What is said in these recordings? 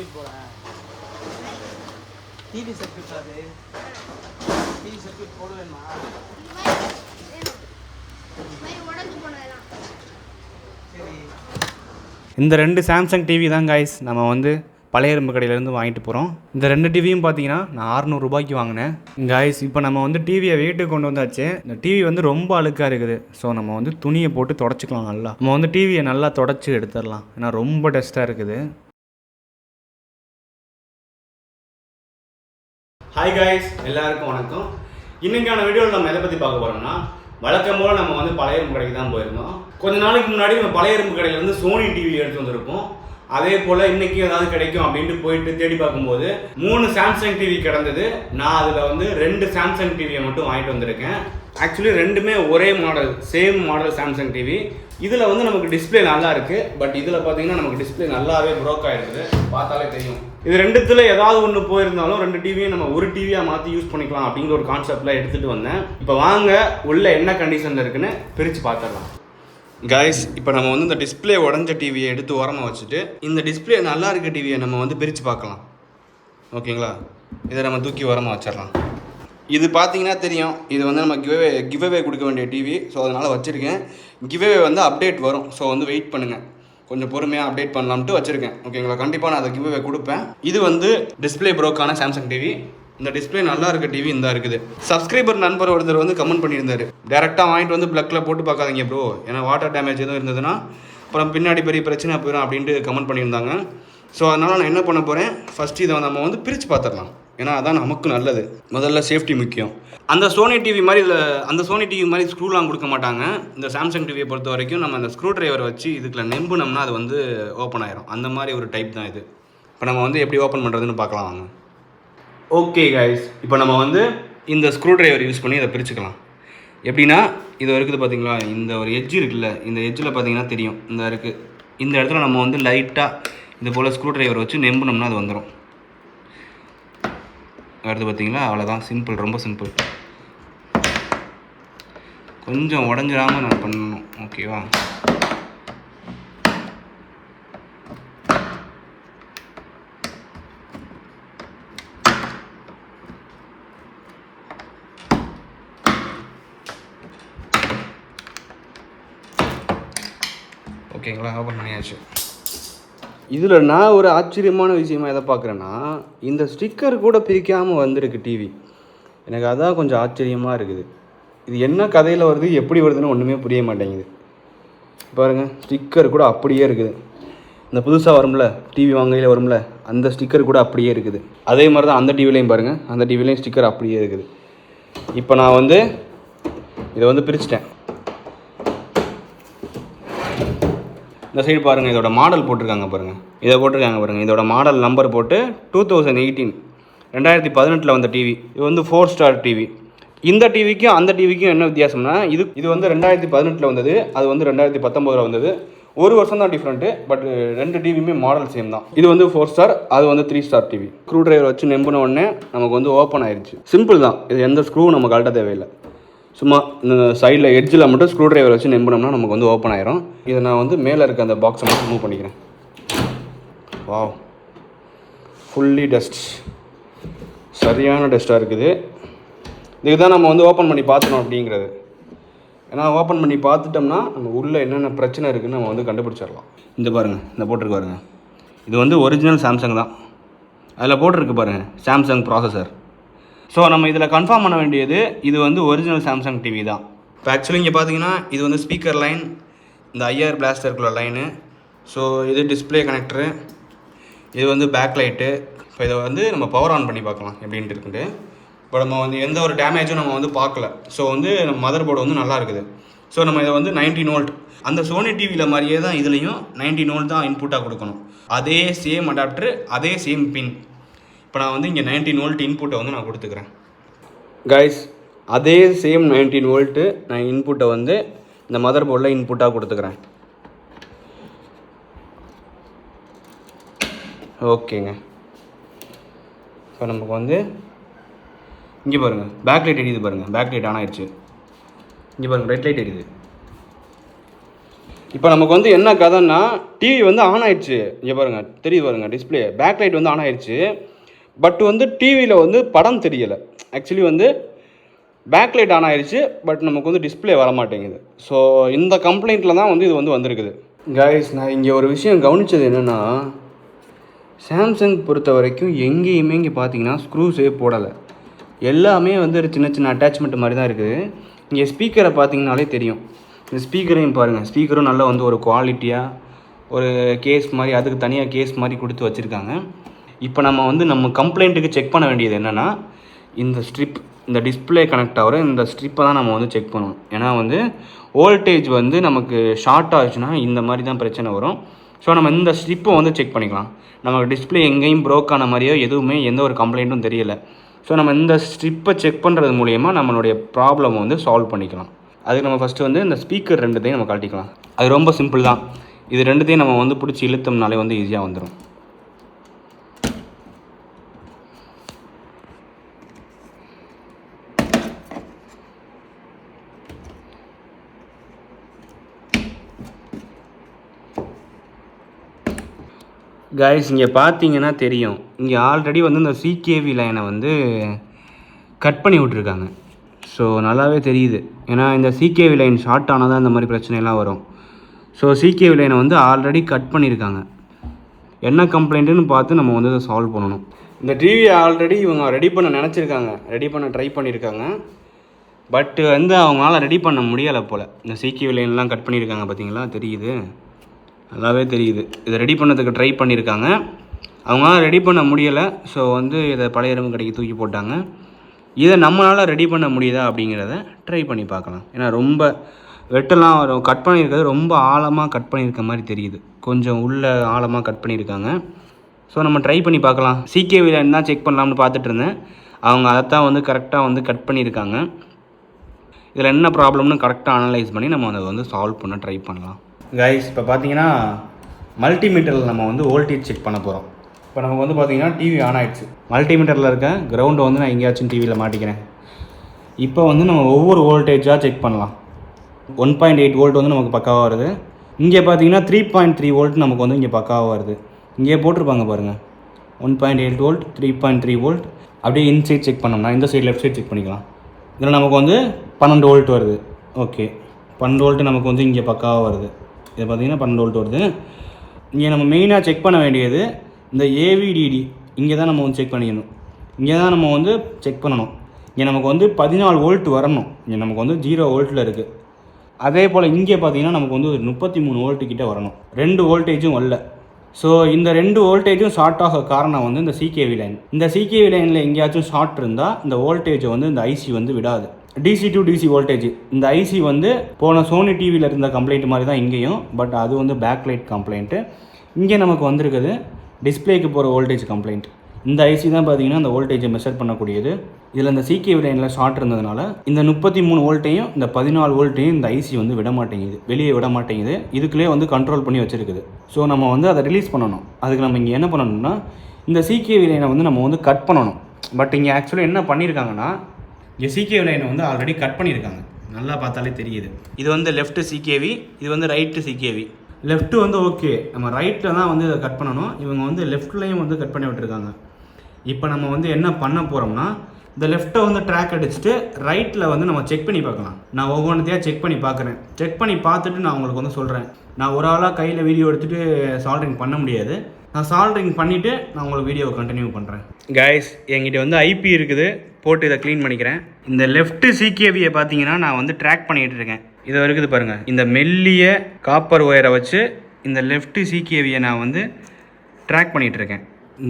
Circuit போகிறேன் TV circuit அது. TV circuit போடுவேன்மா. இந்த ரெண்டு சாம்சங் டிவி தான் காய்ஸ் நம்ம வந்து பழைய எறும்பு கடையிலேருந்து வாங்கிட்டு போகிறோம் இந்த ரெண்டு டிவியும் பார்த்தீங்கன்னா நான் 600 ரூபாய்க்கு வாங்கினேன். காய்ஸ் இப்போ நம்ம வந்து டிவியை வீட்டுக்கு கொண்டு வந்தாச்சு. இந்த டிவி வந்து ரொம்ப அழுக்காக இருக்குது. ஸோ நம்ம வந்து துணியை போட்டு தொடச்சிக்கலாம் நல்லா. நம்ம வந்து டிவியை நல்லா தொடச்சி எடுத்துடலாம். ஏன்னா ரொம்ப டஸ்ட்டாக இருக்குது. ஹாய் காய்ஸ் எல்லாருக்கும் வணக்கம். இன்னைக்கான வீடியோவில் நம்ம எதை பற்றி பார்க்க போகிறோம்னா வழக்கம் போல் நம்ம வந்து பழைய இரும்பு கடைக்கு தான் போயிருந்தோம். கொஞ்ச நாளைக்கு முன்னாடி நம்ம பழைய இரும்பு கடையிலேருந்து சோனி டிவி எடுத்து வந்திருப்போம். அதே போல் இன்னைக்கு ஏதாவது கிடைக்கும் அப்படின்ட்டு போயிட்டு தேடி பார்க்கும்போது மூணு சாம்சங் டிவி கிடந்தது. நான் அதில் வந்து ரெண்டு சாம்சங் டிவியை மட்டும் வாங்கிட்டு வந்திருக்கேன். ஆக்சுவலி ரெண்டுமே ஒரே model same model Samsung TV இதில் வந்து நமக்கு டிஸ்பிளே நல்லா இருக்குது பட் இதில் பார்த்தீங்கன்னா நமக்கு டிஸ்ப்ளே நல்லாவே ப்ரோக் ஆகிருக்குது பார்த்தாலே தெரியும். இது ரெண்டுத்துல ஏதாவது ஒன்று போயிருந்தாலும் ரெண்டு டிவியும் நம்ம ஒரு டிவியாக மாற்றி யூஸ் பண்ணிக்கலாம் அப்படிங்கிற ஒரு கான்செப்டில் எடுத்துகிட்டு வந்தேன். இப்போ வாங்க உள்ள என்ன கண்டிஷனில் இருக்குன்னு பிரித்து பார்த்துடலாம் கைஸ் இப்போ நம்ம வந்து இந்த டிஸ்பிளே உடஞ்ச டிவியை எடுத்து ஓரமாக வச்சுட்டு இந்த டிஸ்ப்ளே நல்லா இருக்க டிவியை நம்ம வந்து பிரித்து பார்க்கலாம் ஓகேங்களா இதை நம்ம தூக்கி ஓரமாக வச்சிடலாம். இது பார்த்தீங்கன்னா தெரியும் இது வந்து நம்ம கிவ்வே கிவ்வே கொடுக்க வேண்டிய டிவி ஸோ அதனால் வச்சுருக்கேன். கிவ்வே வந்து அப்டேட் வரும் ஸோ வந்து வெயிட் பண்ணுங்கள் கொஞ்சம் பொறுமையாக அப்டேட் பண்ணலாம்ட்டு வச்சுருக்கேன். ஓகேங்களா கண்டிப்பாக நான் அதை கிவ்வே கொடுப்பேன். இது வந்து டிஸ்பிளே ப்ரோக்கான சாம்சங் டிவி இந்த டிஸ்ப்ளே நல்லா இருக்க டிவி இந்த இருக்குது. சப்ஸ்கிரைபர் நண்பர் ஒருத்தர் வந்து கமெண்ட் பண்ணியிருந்தாரு. டேரெக்டாக வாங்கிட்டு வந்து ப்ளக்கில் போட்டு பார்க்காதீங்க ப்ரோ ஏன்னா வாட்டர் டேமேஜ் எதுவும் இருந்ததுன்னா அப்புறம் பின்னாடி பெரிய பிரச்சனை போயிடும் அப்படின்ட்டு கமெண்ட் பண்ணியிருந்தாங்க. ஸோ அதனால் நான் என்ன பண்ண போகிறேன் ஃபஸ்ட்டு இதை நம்ம வந்து பிரித்து பார்த்துடலாம். ஏன்னா அதான் நமக்கு நல்லது. முதல்ல சேஃப்டி முக்கியம். அந்த சோனி டிவி மாதிரி இதில் அந்த சோனி டிவி மாதிரி ஸ்க்ரூலாம் கொடுக்க மாட்டாங்க. இந்த சாம்சங் டிவியை பொறுத்த வரைக்கும் நம்ம அந்த ஸ்க்ரூ டிரைவர் வச்சு இதுக்குள்ள நெம்புனோம்னா அது வந்து ஓப்பன் ஆயிரும். அந்த மாதிரி ஒரு டைப் தான் இது. இப்போ நம்ம வந்து எப்படி ஓப்பன் பண்ணுறதுன்னு பார்க்கலாம் வாங்க. ஓகே கைஸ் இப்போ நம்ம வந்து இந்த ஸ்க்ரூ டிரைவர் யூஸ் பண்ணி இதை பிரிச்சுக்கலாம். எப்படின்னா இது இருக்குது பார்த்தீங்களா இந்த ஒரு எட்ஜ் இருக்குல்ல இந்த எட்ஜில் பார்த்தீங்கன்னா தெரியும். இந்த இருக்குது இந்த இடத்துல நம்ம வந்து லைட்டாக இது போல் ஸ்க்ரூ டிரைவர் வச்சு நெம்புனோம்னா அது வந்துடும் வருது பார்த்தீங்களா? அவ்வளோதான் சிம்பிள் ரொம்ப சிம்பிள் கொஞ்சம் உடஞ்சிடாமல் நான் பண்ணணும். ஓகேவா ஓகேங்களா ஓப்பன் பண்ணியாச்சு. இதில் நான் ஒரு ஆச்சரியமான விஷயமா எதை பார்க்குறேன்னா இந்த ஸ்டிக்கர் கூட பிரிக்காமல் வந்திருக்கு டிவி எனக்கு அதான் கொஞ்சம் ஆச்சரியமாக இருக்குது. இது என்ன கதையில் வருது எப்படி வருதுன்னு ஒன்றுமே புரிய மாட்டேங்குது. பாருங்கள் ஸ்டிக்கர் கூட அப்படியே இருக்குது. இந்த புதுசாக வரும்ல டிவி வாங்கையில் வரும்ல அந்த ஸ்டிக்கர் கூட அப்படியே இருக்குது. அதே மாதிரி தான் அந்த டிவிலையும் பாருங்கள் அந்த டிவிலையும் ஸ்டிக்கர் அப்படியே இருக்குது. இப்போ நான் வந்து இதை வந்து பிரிச்சிட்டேன். இந்த சைடு பாருங்கள் இதோட மாடல் போட்டிருக்காங்க பாருங்கள் இதை போட்டிருக்காங்க பாருங்கள் இதோட மாடல் நம்பர் போட்டு டூ தௌசண்ட் எயிட்டீன் ரெண்டாயிரத்தி பதினெட்டில் வந்த டிவி இது வந்து ஃபோர் ஸ்டார் டிவி இந்த டிவிக்கும் அந்த டிவிக்கும் என்ன வித்தியாசம்னா இது இது வந்து ரெண்டாயிரத்தி பதினெட்டில் வந்தது அது வந்து ரெண்டாயிரத்தி பத்தொம்போதில் வந்தது. ஒரு வருஷம் தான் டிஃப்ரெண்ட்டு பட் ரெண்டு டிவியுமே மாடல் சேம் தான். இது வந்து ஃபோர் ஸ்டார் அது வந்து three star TV screwdriver வச்சு நெம்பின உடனே நமக்கு வந்து ஓப்பன் ஆயிடுச்சு சிம்பிள் தான். இது எந்த ஸ்க்ரூவும் நம்ம கழட்ட தேவையில்லை. சும்மா இந்த சைடில் எட்ஜில் மட்டும் ஸ்க்ரூ ட்ரைவர் வச்சு நெம்பினோம்னா நமக்கு வந்து ஓப்பன் ஆயிரும். இதை நான் வந்து மேலே இருக்க அந்த பாக்ஸை மட்டும் மூவ் பண்ணிக்கிறேன். வாவ் ஃபுல்லி டஸ்ட் சரியான டஸ்ட்டாக இருக்குது. இதுக்கு தான் நம்ம வந்து ஓப்பன் பண்ணி பார்த்துனோம் அப்படிங்கிறது. ஏன்னா ஓப்பன் பண்ணி பார்த்துட்டோம்னா நம்ம உள்ளே என்னென்ன பிரச்சனை இருக்குதுன்னு நம்ம வந்து கண்டுபிடிச்சிடலாம். இந்த பாருங்கள் இந்த போட்டிருக்கு பாருங்கள் இது வந்து ஒரிஜினல் சாம்சங் தான். அதில் போட்டிருக்கு பாருங்கள் சாம்சங் ப்ராசஸர் ஸோ நம்ம இதில் கன்ஃபார்ம் பண்ண வேண்டியது இது வந்து ஒரிஜினல் சாம்சங் டிவி தான். இப்போ ஆக்சுவலி இங்கே பார்த்தீங்கன்னா இது வந்து ஸ்பீக்கர் லைன் இந்த ஐஆர் பிளாஸ்டருக்குள்ள லைனு ஸோ இது டிஸ்ப்ளே கனெக்டரு இது வந்து பேக் லைட்டு இப்போ இதை வந்து நம்ம பவர் ஆன் பண்ணி பார்க்கலாம் எப்படின்ட்டு இருக்குன்ட்டு. இப்போ நம்ம வந்து எந்த ஒரு டேமேஜும் நம்ம வந்து பார்க்கல. ஸோ வந்து நம்ம மதர் போர்டு வந்து நல்லா இருக்குது. ஸோ நம்ம இதை வந்து 19 வோல்ட் அந்த சோனி டிவியில் மாதிரியே தான் இதுலேயும் 19 வோல்ட் தான் இன்புட்டாக கொடுக்கணும். அதே சேம் அடாப்டர் அதே சேம் பின் இப்போ நான் வந்து இங்கே 19 வோல்ட் இன்புட்டை வந்து நான் கொடுத்துக்கிறேன். கைஸ் அதே சேம் 19 வோல்ட்டு நான் இன்புட்டை வந்து இந்த மதர் போர்டில் இன்புட்டாக கொடுத்துக்கிறேன். ஓகேங்க இப்போ நமக்கு வந்து இங்கே பாருங்கள் பேக் லைட் எரியுது பாருங்கள் பேக் லைட் ஆன் ஆயிடுச்சு. இங்கே பாருங்கள் ரெட் லைட் எரியுது. இப்போ நமக்கு வந்து என்ன கதைன்னா டிவி வந்து ஆன் ஆயிடுச்சு. இங்கே பாருங்கள் தெரியுது பாருங்க டிஸ்பிளே பேக் லைட் வந்து ஆன் ஆயிடுச்சு. பட் வந்து டிவியில் வந்து படம் தெரியலை. ஆக்சுவலி வந்து பேக் லைட் ஆன் ஆயிடுச்சு பட் நமக்கு வந்து டிஸ்பிளே வர மாட்டேங்குது ஸோ இந்த கம்ப்ளைண்ட்டில் தான் வந்து இது வந்து வந்திருக்குது. கைஸ் நான் இங்கே ஒரு விஷயம் கவனித்தது என்னென்னா சாம்சங் பொறுத்த வரைக்கும் எங்கேயுமே இங்கே பார்த்தீங்கன்னா ஸ்க்ரூஸே போடலை. எல்லாமே வந்து ஒரு சின்ன சின்ன அட்டாச்மெண்ட் மாதிரி தான் இருக்குது. இங்கே ஸ்பீக்கரை பார்த்தீங்கனாலே தெரியும். இந்த ஸ்பீக்கரையும் பாருங்கள் ஸ்பீக்கரும் நல்லா வந்து ஒரு குவாலிட்டியாக ஒரு கேஸ் மாதிரி அதுக்கு தனியாக கேஸ் மாதிரி கொடுத்து வச்சுருக்காங்க. இப்போ நம்ம வந்து நம்ம கம்ப்ளைண்ட்டுக்கு செக் பண்ண வேண்டியது என்னென்னா இந்த ஸ்ட்ரிப் இந்த டிஸ்பிளே கனெக்ட் ஆகிற இந்த ஸ்ட்ரிப்பை தான் நம்ம வந்து செக் பண்ணணும். ஏன்னா வந்து வோல்டேஜ் வந்து நமக்கு ஷார்ட் ஆச்சுன்னா இந்த மாதிரி தான் பிரச்சனை வரும். ஸோ நம்ம இந்த ஸ்ட்ரிப்பை வந்து செக் பண்ணிக்கலாம். நமக்கு டிஸ்பிளே எங்கேயும் ப்ரோக் ஆன மாதிரியோ எதுவுமே எந்த ஒரு கம்ப்ளைண்ட்டும் தெரியலை. ஸோ நம்ம இந்த ஸ்ட்ரிப்பை செக் பண்ணுறது மூலயமா நம்மளுடைய ப்ராப்ளம் வந்து சால்வ் பண்ணிக்கலாம். அதுக்கு நம்ம ஃபஸ்ட்டு வந்து இந்த ஸ்பீக்கர் ரெண்டுத்தையும் நம்ம கழட்டிக்கலாம். அது ரொம்ப சிம்பிள் தான். இது ரெண்டுத்தையும் நம்ம வந்து பிடிச்சி இழுத்தோம்னாலே வந்து ஈஸியாக வந்துடும் கைஸ் இங்கே பார்த்தீங்கன்னா தெரியும். இங்கே ஆல்ரெடி வந்து இந்த சிகேவி லைனை வந்து கட் பண்ணி விட்ருக்காங்க ஸோ நல்லாவே தெரியுது. ஏன்னா இந்த சிகேவி லைன் ஷார்ட் ஆனால் தான் இந்த மாதிரி பிரச்சனைலாம் வரும். ஸோ சிகேவி லைனை வந்து ஆல்ரெடி கட் பண்ணியிருக்காங்க என்ன கம்ப்ளைண்ட்டுன்னு பார்த்து நம்ம வந்து அதை சால்வ் பண்ணணும். இந்த டிவி ஆல்ரெடி இவங்க ரெடி பண்ண நினச்சிருக்காங்க. ரெடி பண்ண ட்ரை பண்ணியிருக்காங்க பட்டு வந்து அவங்களால ரெடி பண்ண முடியலை போல். இந்த சிகேவி லைன்லாம் கட் பண்ணியிருக்காங்க பார்த்தீங்களா தெரியுது. நல்லாவே தெரியுது. இதை ரெடி பண்ணதுக்கு ட்ரை பண்ணியிருக்காங்க அவங்களால ரெடி பண்ண முடியலை. ஸோ வந்து இதை பழைய எறும்பு கடைக்கு தூக்கி போட்டாங்க. இதை நம்மளால் ரெடி பண்ண முடியுதா அப்படிங்கிறத ட்ரை பண்ணி பார்க்கலாம். ஏன்னா ரொம்ப வெட்டெல்லாம் வரும். கட் பண்ணியிருக்கிறது ரொம்ப ஆழமாக கட் பண்ணியிருக்க மாதிரி தெரியுது. கொஞ்சம் உள்ளே ஆழமாக கட் பண்ணியிருக்காங்க. ஸோ நம்ம ட்ரை பண்ணி பார்க்கலாம். சிகேவியில் என்ன செக் பண்ணலாம்னு பார்த்துட்டு இருந்தேன். அவங்க அதைத்தான் வந்து கரெக்டாக வந்து கட் பண்ணியிருக்காங்க. இதில் என்ன ப்ராப்ளம்னு கரெக்டாக அனலைஸ் பண்ணி நம்ம அதை வந்து சால்வ் பண்ண ட்ரை பண்ணலாம். கைஸ் இப்போ பார்த்தீங்கன்னா மல்டிமீட்டரில் நம்ம வந்து வோல்டேஜ் செக் பண்ண போகிறோம் இப்போ நமக்கு வந்து பார்த்தீங்கன்னா டிவி ஆன் ஆகிடுச்சு மல்டிமீட்டரில் இருக்க கிரவுண்டை வந்து நான் எங்கேயாச்சும் டிவியில் மாட்டிக்கிறேன். இப்போ வந்து நம்ம ஒவ்வொரு வோல்டேஜாக செக் பண்ணலாம். ஒன் பாயிண்ட் எயிட் வோல்ட் வந்து நமக்கு பக்காவாக வருது. இங்கே பார்த்தீங்கன்னா த்ரீ பாயிண்ட் த்ரீ வோல்ட் நமக்கு வந்து இங்கே பக்காவாக வருது. இங்கே போட்டிருப்பாங்க பாருங்கள் one point eight volt three point three volt அப்படியே இன்சைட் செக் பண்ணோம்னா இந்த சைடு லெஃப்ட் சைடு செக் பண்ணிக்கலாம். இதில் நமக்கு வந்து பன்னெண்டு வோல்ட் வருது. ஓகே பன்னெண்டு வோல்ட்டு நமக்கு வந்து இங்கே பக்காவாக வருது. இது பார்த்தீங்கன்னா பன்னெண்டு வோல்ட் வருது. இங்கே நம்ம மெயினாக செக் பண்ண வேண்டியது இந்த ஏவிடிடி இங்கே தான் நம்ம வந்து செக் பண்ணிக்கணும். இங்கே தான் நம்ம வந்து செக் பண்ணணும். இங்கே நமக்கு வந்து பதினாலு வோல்ட் வரணும். இங்கே நமக்கு வந்து ஜீரோ வோல்ட்டில் இருக்குது அதே போல் இங்கே பார்த்தீங்கன்னா நமக்கு வந்து ஒரு முப்பத்தி மூணு வோல்ட்டு கிட்டே வரணும். ரெண்டு வோல்டேஜும் வரல. ஸோ இந்த ரெண்டு வோல்டேஜும் ஷார்ட் ஆக காரணம் வந்து இந்த சிகேவி லைன் இந்த சிகேவி லைனில் எங்கேயாச்சும் ஷார்ட் இருந்தால் இந்த வோல்டேஜை வந்து இந்த ஐசி வந்து விடாது. டிசி டு டிசி வோல்டேஜ் இந்த ஐசி வந்து போன சோனி டிவியில் இருந்த கம்ப்ளைண்ட் மாதிரி தான் இங்கேயும் பட் அது வந்து பேக்லைட் கம்ப்ளைண்ட்டு இங்கே நமக்கு வந்திருக்குது டிஸ்பிளேக்கு போகிற வோல்டேஜ் கம்ப்ளைண்ட் இந்த ஐசி தான் பார்த்தீங்கன்னா அந்த வோல்டேஜை மெஷர் பண்ணக்கூடியது. இதில் இந்த சிகே லைனில் ஷார்ட் இருந்ததுனால இந்த முப்பத்தி மூணு வோல்ட்டையும் இந்த பதினாலு வோல்ட்டையும் இந்த ஐசி வந்து விட மாட்டேங்குது. வெளியே விட மாட்டேங்குது. இதுக்குள்ளே வந்து கண்ட்ரோல் பண்ணி வச்சிருக்குது. ஸோ நம்ம வந்து அதை ரிலீஸ் பண்ணணும். அதுக்கு நம்ம இங்கே என்ன பண்ணணும்னா இந்த சிகே லைனை வந்து நம்ம வந்து கட் பண்ணணும். பட் இங்கே ஆக்சுவலாக என்ன பண்ணியிருக்காங்கன்னா இங்கே சிகேவி லைனை வந்து ஆல்ரெடி கட் பண்ணியிருக்காங்க. நல்லா பார்த்தாலே தெரியுது. இது வந்து லெஃப்ட்டு சிகேவி இது வந்து ரைட்டு சிகேவி லெஃப்ட்டு வந்து ஓகே நம்ம ரைட்டில் தான் வந்து இதை கட் பண்ணணும். இவங்க வந்து லெஃப்ட்லேயும் வந்து கட் பண்ணி விட்டுருக்காங்க. இப்போ நம்ம வந்து என்ன பண்ண போகிறோம்னா இந்த லெஃப்ட்டை வந்து ட்ராக் அடிச்சுட்டு ரைட்டில் வந்து நம்ம செக் பண்ணி பார்க்கலாம். நான் ஒவ்வொன்றத்தையாக செக் பண்ணி பார்க்குறேன். செக் பண்ணி பார்த்துட்டு நான் உங்களுக்கு வந்து சொல்கிறேன் நான் ஒரு ஆளாக கையில் வீடியோ எடுத்துகிட்டு சால்ட்ரிங் பண்ண முடியாது. நான் சால்ட்ரிங் பண்ணிவிட்டு நான் உங்களுக்கு வீடியோவை கண்டினியூ பண்ணுறேன் கைஸ் என்கிட்ட வந்து ஐபி இருக்குது. போட்டு இதை க்ளீன் பண்ணிக்கிறேன். இந்த லெஃப்ட் சிகேவியை பார்த்தீங்கன்னா நான் வந்து ட்ராக் பண்ணிகிட்டு இருக்கேன். இது இருக்குது பாருங்கள் இந்த மெல்லிய காப்பர் ஒயரை வச்சு இந்த லெஃப்ட் சிகேவியை நான் வந்து ட்ராக் பண்ணிகிட்டு இருக்கேன்.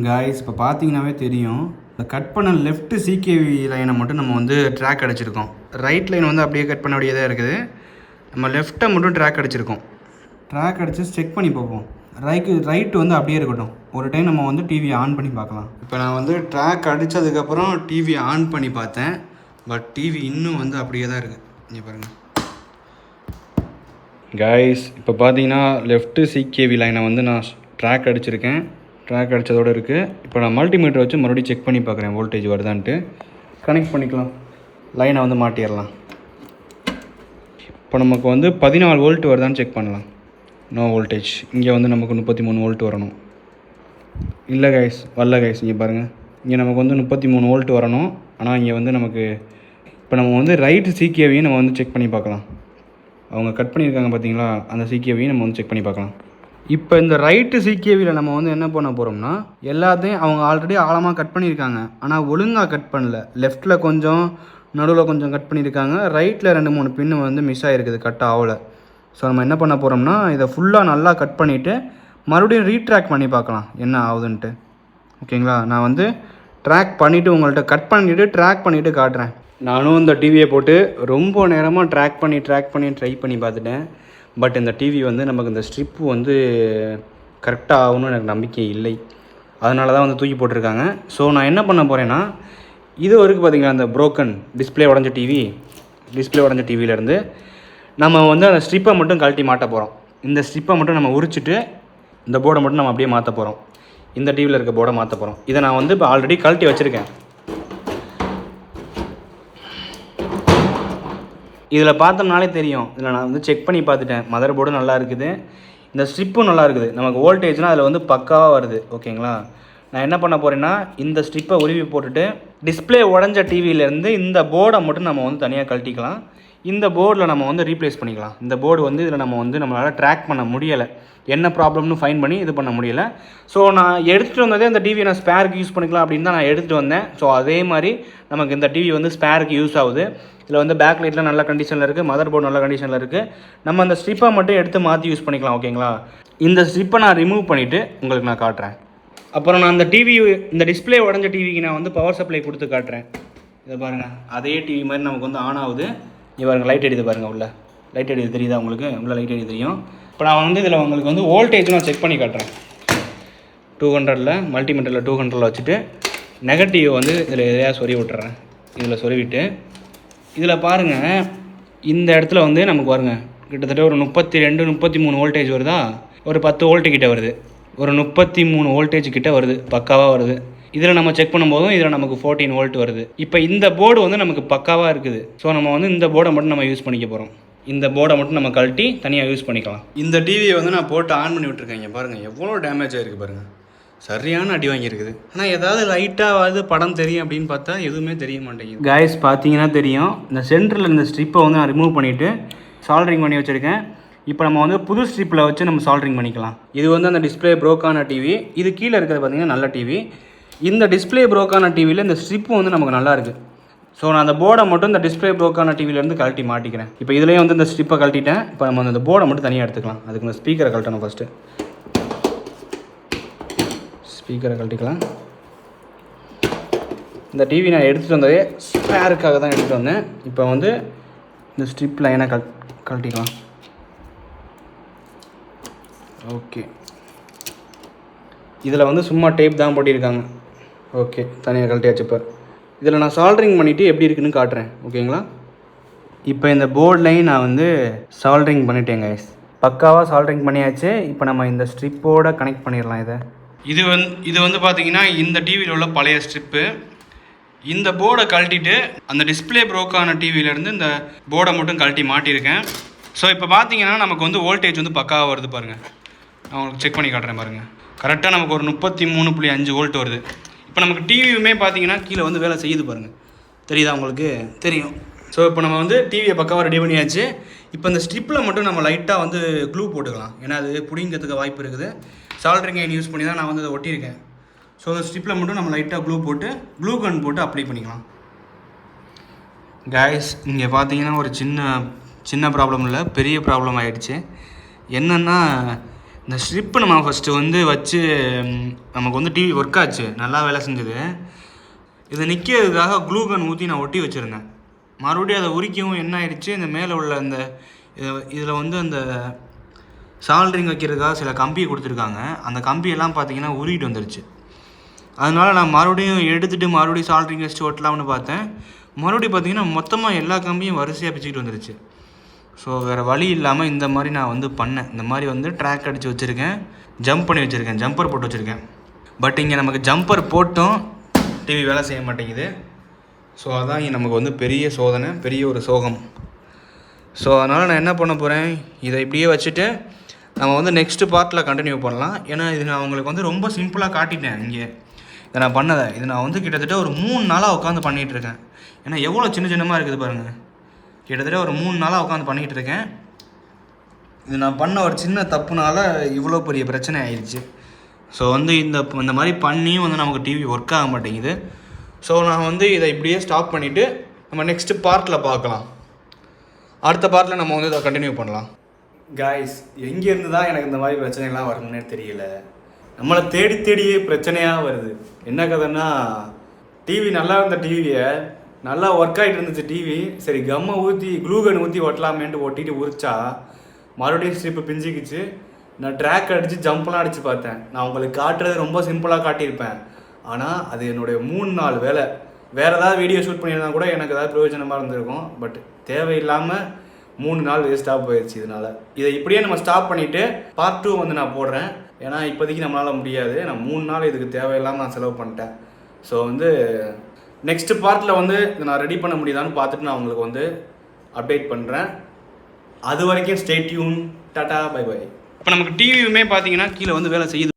காய்ஸ் இப்போ பார்த்தீங்கன்னாவே தெரியும். இந்த கட் பண்ண லெஃப்ட் சிகேவி லைனை மட்டும் நம்ம வந்து ட்ராக் அடிச்சிருக்கோம். ரைட் லைன் வந்து அப்படியே கட் பண்ண வேண்டியதாக இருக்குது. நம்ம லெஃப்ட்டை மட்டும் ட்ராக் அடிச்சிருக்கோம். ட்ராக் அடித்து செக் பண்ணி பார்ப்போம். ரைட்டு ரைட் வந்து அப்படியே இருக்கட்டும். ஒரு டைம் நம்ம வந்து டிவியை ஆன் பண்ணி பார்க்கலாம். இப்போ நான் வந்து ட்ராக் அடித்ததுக்கப்புறம் டிவி ஆன் பண்ணி பார்த்தேன். பட் டிவி இன்னும் வந்து அப்படியே தான் இருக்குது இங்கே பாருங்கள் கைஸ் இப்போ பார்த்தீங்கன்னா லெஃப்ட்டு சிகேவி லைனை வந்து நான் ட்ராக் அடிச்சிருக்கேன். ட்ராக் அடித்ததோடு இருக்குது இப்போ நான் மல்டிமீட்டர் வச்சு மறுபடியும் செக் பண்ணி பார்க்குறேன் வோல்டேஜ் வருதான்ட்டு. கனெக்ட் பண்ணிக்கலாம். லைனை வந்து மாட்டிடலாம். இப்போ நமக்கு வந்து பதினாலு வோல்ட் வருதான்னு செக் பண்ணலாம். நோ வோல்டேஜ் இங்கே வந்து நமக்கு முப்பத்தி மூணு வோல்ட் வரணும். இல்லை கைஸ் வரல கைஸ் இங்கே பாருங்கள் இங்கே நமக்கு வந்து முப்பத்தி மூணு வோல்ட் வரணும். ஆனால் இங்கே வந்து நமக்கு இப்போ நம்ம வந்து ரைட்டு சீக்கியவையும் நம்ம வந்து செக் பண்ணி பார்க்கலாம். அவங்க கட் பண்ணியிருக்காங்க பார்த்தீங்களா? அந்த சீக்கியவையும் நம்ம வந்து செக் பண்ணி பார்க்கலாம். இப்போ இந்த ரைட்டு சீக்கியவியில் நம்ம வந்து என்ன பண்ண போகிறோம்னா எல்லாத்தையும் அவங்க ஆல்ரெடி ஆழமாக கட் பண்ணியிருக்காங்க. ஆனால் ஒழுங்காக கட் பண்ணல. லெஃப்ட்டில் கொஞ்சம் நடுவில் கொஞ்சம் கட் பண்ணியிருக்காங்க. ரைட்டில் ரெண்டு மூணு பின்னு வந்து மிஸ் ஆகிருக்குது கட் ஆகலை. ஸோ நம்ம என்ன பண்ண போகிறோம்னா இதை ஃபுல்லாக நல்லா கட் பண்ணிவிட்டு மறுபடியும் ரீட்ராக் பண்ணி பார்க்கலாம் என்ன ஆகுதுன்ட்டு. ஓகேங்களா? நான் வந்து ட்ராக் பண்ணிவிட்டு உங்கள்கிட்ட கட் பண்ணிவிட்டு ட்ராக் பண்ணிவிட்டு காட்டுறேன். நானும் இந்த டிவியை போட்டு ரொம்ப நேரமாக ட்ராக் பண்ணி ட்ராக் பண்ணி ட்ரை பண்ணி பார்த்துட்டேன். பட் இந்த டிவி வந்து நமக்கு இந்த ஸ்ட்ரிப்பு வந்து கரெக்டாக ஆகும்னு எனக்கு நம்பிக்கை இல்லை. அதனால தான் வந்து தூக்கி போட்டிருக்காங்க. ஸோ நான் என்ன பண்ண போகிறேன்னா இது வரைக்கும் பார்த்தீங்களா அந்த ப்ரோக்கன் டிஸ்ப்ளே உடஞ்ச டிவி டிஸ்பிளே உடஞ்ச டிவியிலேருந்து நம்ம வந்து அந்த ஸ்ட்ரிப்பை மட்டும் கழட்டி மாட்ட போகிறோம் இந்த ஸ்ட்ரிப்பை மட்டும் நம்ம உரிச்சிட்டு இந்த போர்டை மட்டும் நம்ம அப்படியே மாற்ற போகிறோம் இந்த டிவியில் இருக்க போர்டை மாற்ற போகிறோம் இதை நான் வந்து இப்போ ஆல்ரெடி கழட்டி வச்சுருக்கேன். இதில் பார்த்தோம்னாலே தெரியும். இதில் நான் வந்து செக் பண்ணி பார்த்துட்டேன். மதர் போர்டும் நல்லா இருக்குது. இந்த ஸ்ட்ரிப்பும் நல்லா இருக்குது. நமக்கு வோல்டேஜ்னால் அதில் வந்து பக்காவாக வருது. ஓகேங்களா நான் என்ன பண்ண போகிறேன்னா இந்த ஸ்ட்ரிப்பை உருவி போட்டுட்டு டிஸ்ப்ளே உடஞ்ச டிவியிலேருந்து இந்த போர்டை மட்டும் நம்ம வந்து தனியாக கழட்டிக்கலாம். இந்த போர்டில் நம்ம வந்து ரீப்ளேஸ் பண்ணிக்கலாம். இந்த போர்டு வந்து இதில் நம்ம வந்து நம்மளால் ட்ராக் பண்ண முடியலை. என்ன ப்ராப்ளம்னு ஃபைன் பண்ணி இது பண்ண முடியல. ஸோ நான் எடுத்துகிட்டு வந்ததே அந்த டிவி நான் ஸ்பேருக்கு யூஸ் பண்ணிக்கலாம் அப்படின்னு தான் நான் எடுத்துகிட்டு வந்தேன். ஸோ அதே மாதிரி நமக்கு இந்த டிவி வந்து ஸ்பேருக்கு யூஸ் ஆகுது. இதில் வந்து பேக் லைட்லாம் நல்ல கண்டிஷனில் இருக்குது மதர் போர்டு நல்ல கண்டிஷனில் இருக்குது நம்ம அந்த ஸ்ட்ரிப்பை மட்டும் எடுத்து மாற்றி யூஸ் பண்ணிக்கலாம் ஓகேங்களா இந்த ஸ்ட்ரிப்பை நான் ரிமூவ் பண்ணிவிட்டு உங்களுக்கு நான் காட்டுறேன். அப்புறம் நான் அந்த டிவி இந்த டிஸ்பிளே உடஞ்ச டிவிக்கு நான் வந்து பவர் சப்ளை கொடுத்து காட்டுறேன். இதை பாருங்கள் அதே டிவி மாதிரி நமக்கு வந்து ஆன் ஆகுது. இங்கே பாருங்க லைட் அடிது பாருங்கள் உள்ள. லைட் அடிது தெரியுதா உங்களுக்கு? உள்ள லைட் அடி தெரியும். இப்போ நான் வந்து இதில் உங்களுக்கு வந்து வோல்டேஜ் நான் செக் பண்ணி காட்டுறேன். டூ ஹண்ட்ரடில் மல்டிமீட்டரில் டூ ஹண்ட்ரடில் வச்சுட்டு நெகட்டிவ் வந்து இதில் எதையா சொறி விட்டுறேன். இதில் சொருவிட்டு இதில் பாருங்கள் இந்த இடத்துல வந்து நமக்கு பாருங்கள் கிட்டத்தட்ட ஒரு முப்பத்தி ரெண்டு முப்பத்தி மூணு வோல்டேஜ் வருதா? ஒரு பத்து வோல்ட்டு கிட்டே வருது. ஒரு முப்பத்தி மூணு வோல்டேஜ் கிட்டே வருது பக்காவாக வருது. இதில் நம்ம செக் பண்ணும்போதும் இதில் நமக்கு ஃபோர்டீன் வோல்ட் வருது. இப்போ இந்த போர்டு வந்து நமக்கு பக்காவாக இருக்குது. ஸோ நம்ம வந்து இந்த போர்டை மட்டும் நம்ம யூஸ் பண்ணிக்க போகிறோம் இந்த போர்டை மட்டும் நம்ம கழட்டி தனியாக யூஸ் பண்ணிக்கலாம். இந்த டிவியை வந்து நான் போட்டு ஆன் பண்ணி விட்டுருக்கேன் இங்க பாருங்கள் எவ்வளோ டேமேஜ் ஆகிருக்கு பாருங்கள் சரியான அடி வாங்கியிருக்குது. ஆனால் ஏதாவது லைட்டாவது படம் தெரியும் அப்படின்னு பார்த்தா எதுவுமே தெரிய மாட்டேங்குது. காய்ஸ் பார்த்தீங்கன்னா தெரியும். இந்த சென்டரில் இந்த ஸ்ட்ரிப்பை வந்து நான் ரிமூவ் பண்ணிவிட்டு சால்ட்ரிங் பண்ணி வச்சுருக்கேன். இப்போ நம்ம வந்து புது ஸ்ட்ரிப்பில் வச்சு நம்ம சால்ட்ரிங் பண்ணிக்கலாம். இது வந்து அந்த டிஸ்ப்ளே ப்ரோக்கான டிவி இது கீழே இருக்கிறது பார்த்தீங்கன்னா நல்ல டிவி இந்த டிஸ்ப்ளே ப்ரோக்கான டிவியில் இந்த ஸ்ட்ரிப்பு வந்து நமக்கு நல்லா இருக்குது ஸோ நான் அந்த போர்டை மட்டும் இந்த டிஸ்ப்ளே ப்ரோக்கான டிவிலேருந்து கழட்டி மாட்டிக்கிறேன். இப்போ இதுலேயே வந்து இந்த ஸ்ட்ரிப்பை கழட்டிட்டேன். இப்போ நம்ம அந்த போர்டை மட்டும் தனியாக எடுத்துக்கலாம். அதுக்கு இந்த ஸ்பீக்கரை கழட்டணும் ஃபஸ்ட்டு ஸ்பீக்கரை கழட்டிக்கலாம். இந்த டிவி நான் எடுத்துகிட்டு வந்ததே ஸ்பேருக்காக தான் எடுத்துகிட்டு வந்தேன். இப்போ வந்து இந்த ஸ்ட்ரிப் லைனை கல் கழட்டிக்கலாம். ஓகே இதில் வந்து சும்மா டேப் தான் போட்டிருக்காங்க. ஓகே தனியாக கழட்டியாச்சு இப்போ. இதில் நான் சால்ட்ரிங் பண்ணிவிட்டு எப்படி இருக்குன்னு காட்டுறேன் ஓகேங்களா? இப்போ இந்த போர்ட்லையும் நான் வந்து சால்ட்ரிங் பண்ணிட்டேங்க பக்காவாக சால்ட்ரிங் பண்ணியாச்சு. இப்போ நம்ம இந்த ஸ்ட்ரிப்போட கனெக்ட் பண்ணிடலாம் இதை. இது வந்து இது வந்து பார்த்தீங்கன்னா இந்த டிவியில் உள்ள பழைய ஸ்ட்ரிப்பு இந்த போர்டை கழட்டிட்டு அந்த டிஸ்ப்ளே ப்ரோக்கான டிவியிலேருந்து இந்த போர்டை மட்டும் கழட்டி மாட்டியிருக்கேன். ஸோ இப்போ பார்த்தீங்கன்னா நமக்கு வந்து வோல்டேஜ் வந்து பக்காவாக வருது பாருங்கள் நான் உங்களுக்கு செக் பண்ணி காட்டுறேன் பாருங்கள் கரெக்டாக நமக்கு ஒரு முப்பத்தி மூணு புள்ளி அஞ்சு வோல்ட் வருது. இப்போ நமக்கு டிவியுமே பார்த்தீங்கன்னா கீழே வந்து வேலை செய்யுது பாருங்கள் தெரியுதா உங்களுக்கு? தெரியும். ஸோ இப்போ நம்ம வந்து டிவியை பக்காவாக ரெடி பண்ணியாச்சு. இப்போ இந்த ஸ்ட்ரிப்பில் மட்டும் நம்ம லைட்டாக வந்து க்ளூ போட்டுக்கலாம். ஏன்னா அது பிடிங்கிறதுக்கு வாய்ப்பு இருக்குது. சால்ட்ரிங் ஐன் யூஸ் பண்ணி தான் நான் வந்து அதை ஒட்டியிருக்கேன். ஸோ அந்த ஸ்ட்ரிப்பில் மட்டும் நம்ம லைட்டாக க்ளூ போட்டு க்ளூ கன் போட்டு அப்ளை பண்ணிக்கலாம். கைஸ் இங்கே பார்த்தீங்கன்னா ஒரு சின்ன சின்ன ப்ராப்ளம் இல்லை. பெரிய ப்ராப்ளம் ஆகிடுச்சு என்னென்னா இந்த ஸ்ட்ரிப்பு நம்ம ஃபஸ்ட்டு வந்து வச்சு நமக்கு வந்து டிவி ஒர்க் ஆச்சு. நல்லா வேலை செஞ்சது. இதை நிற்கிறதுக்காக க்ளூகன் ஊற்றி நான் ஒட்டி வச்சுருந்தேன். மறுபடியும் அதை உரிக்கவும் என்ன ஆயிடுச்சு? இந்த மேலே உள்ள அந்த இதில் வந்து அந்த சால்ட்ரிங் வைக்கிறதுக்காக சில கம்பி கொடுத்துருக்காங்க. அந்த கம்பியெல்லாம் பார்த்தீங்கன்னா உருகிட்டு வந்துருச்சு. அதனால் நான் மறுபடியும் எடுத்துகிட்டு மறுபடியும் சால்ட்ரிங் வச்சுட்டு ஒட்டலாம்னு பார்த்தேன். மறுபடியும் பார்த்தீங்கன்னா மொத்தமாக எல்லா கம்பியும் வரிசையாக பிச்சுக்கிட்டு வந்துருச்சு. ஸோ வேறு வழி இல்லாமல் இந்த மாதிரி நான் வந்து பண்ணேன். இந்த மாதிரி வந்து ட்ராக் அடித்து வச்சுருக்கேன். ஜம்ப் பண்ணி வச்சுருக்கேன். ஜம்பர் போட்டு வச்சுருக்கேன். பட் இங்கே நமக்கு ஜம்பர் போட்டும் டிவி வேலை செய்ய மாட்டேங்குது. ஸோ அதான் இங்கே நமக்கு வந்து பெரிய சோதனை பெரிய ஒரு சோகம். ஸோ அதனால் நான் என்ன பண்ண போகிறேன் இதை இப்படியே வச்சுட்டு நம்ம வந்து நெக்ஸ்ட் பார்ட்டில் கண்டினியூ பண்ணலாம். ஏன்னா இது நான் உங்களுக்கு வந்து ரொம்ப சிம்பிளாக காட்டிட்டேன் இங்கே. இதை நான் பண்ணதை. இது நான் வந்து கிட்டத்தட்ட ஒரு மூணு நாளாக உட்காந்து பண்ணிகிட்டு இருக்கேன். ஏன்னா எவ்வளோ சின்ன சின்னமாக இருக்குது பாருங்கள் கிட்டத்தட்ட ஒரு மூணு நாளாக உட்காந்து பண்ணிகிட்டு இருக்கேன். இது நான் பண்ண ஒரு சின்ன தப்புனால இவ்வளோ பெரிய பிரச்சனை ஆயிடுச்சு ஸோ வந்து இந்த இந்த மாதிரி பண்ணியும் வந்து நமக்கு டிவி ஒர்க் ஆக மாட்டேங்குது. ஸோ நான் வந்து இதை இப்படியே ஸ்டாப் பண்ணிவிட்டு நம்ம நெக்ஸ்ட் பார்ட்டில் பார்க்கலாம். அடுத்த பார்ட்டில் நம்ம வந்து இதை கண்டினியூ பண்ணலாம். காய்ஸ் எங்கேருந்து தான் எனக்கு இந்த மாதிரி பிரச்சனைலாம் வரும்னே தெரியல. நம்மளை தேடி தேடியே பிரச்சனையாக வருது. என்ன கதைன்னா டிவி நல்லா இருந்த டிவியை நல்லா ஒர்க் ஆகிட்டு இருந்துச்சு டிவி சரி கம்மை ஊற்றி க்ளூகன் ஊற்றி ஒட்டலாமேன்ட்டு ஒட்டிட்டு உரிச்சா மறுபடியும் ஸ்ட்ரிப்பு பிஞ்சிக்கிச்சு. நான் ட்ராக் அடித்து ஜம்ப்லாம் அடித்து பார்த்தேன். நான் உங்களுக்கு காட்டுறது ரொம்ப சிம்பிளாக காட்டியிருப்பேன். ஆனால் அது என்னுடைய மூணு நாள் வேலை. வேறு ஏதாவது வீடியோ ஷூட் பண்ணியிருந்தா கூட எனக்கு ஏதாவது பிரயோஜனமாக இருந்திருக்கும். பட் தேவையில்லாமல் மூணு நாள் வேஸ்ட்டாக போயிடுச்சு இதனால். இதை இப்படியே நம்ம ஸ்டாப் பண்ணிவிட்டு பார்ட் டூ வந்து நான் போடுறேன். ஏன்னா இப்போதைக்கு நம்மளால் முடியாது. நான் மூணு நாள் இதுக்கு தேவையில்லாமல் நான் செலவு பண்ணிட்டேன். ஸோ வந்து நெக்ஸ்ட் பார்ட்டில் வந்து இதை நான் ரெடி பண்ண முடியுதான்னு பார்த்துட்டு நான் உங்களுக்கு வந்து அப்டேட் பண்ணுறேன் அது வரைக்கும் ஸ்டே டியூன் பை பை இப்போ நமக்கு டிவியுமே பார்த்தீங்கன்னா கீழே வந்து வேலை செய்யுது.